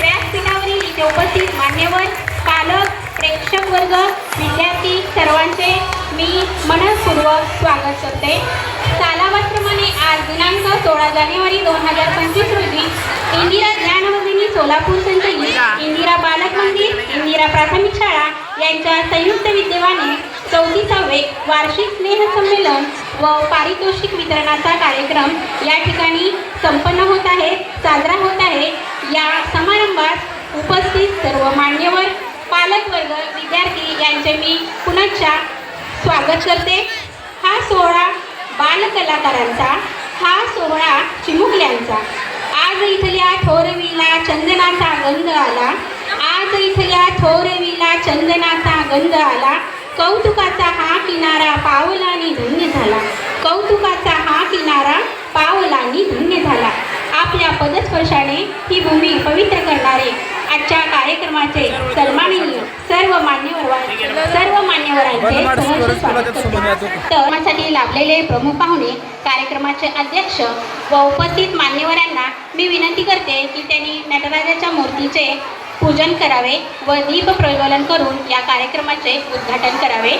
व्यासपीठावरील इथे उपस्थित मान्यवर पालक प्रेक्षक वर्ग विद्यार्थी सर्वांचे मी मनपूर्वक स्वागत करते. सालाबादप्रमाणे आज दिनांक सोळा जानेवारी दोन हजार पंचवीस रोजी इंदिरा ज्ञानवर्धिनी सोलापूर संचयित इंदिरा बालक मंदिर इंदिरा प्राथमिक शाळा यांच्या संयुक्त विद्यमाने चौतीसावे वार्षिक स्नेह संमेलन व पारितोषिक वितरणाचा कार्यक्रम या ठिकाणी संपन्न होत आहे. साजरा होत या समारंभात उपस्थित सर्व मान्यवर पालकवर्ग विद्यार्थी यांचे मी पुनश्च स्वागत करते. हा सोहळा बालकलाकारांचा हा सोहळा चिमुकल्यांचा. आज इथल्या थोरवीला चंदनाचा गंध आला. आज इथल्या थोरवीला चंदनाचा गंध आला. कौतुकाचा हा किनारा पावलानी धन्य झाला. कौतुकाचा हा किनारा पावलानी धन्य झाला. पदस्पर्शाने ही भूमी पवित्र करणारे आजच्या कार्यक्रमाचे सन्माननीय सर्व मान्यवर सर्व मान्यवरांचे. तर लाभलेले प्रमुख पाहुणे कार्यक्रमाचे अध्यक्ष व उपस्थित मान्यवरांना मी विनंती करते की त्यांनी नटराजाच्या मूर्तीचे पूजन करावे व दीप प्रज्वलन करून या कार्यक्रमाचे उद्घाटन करावे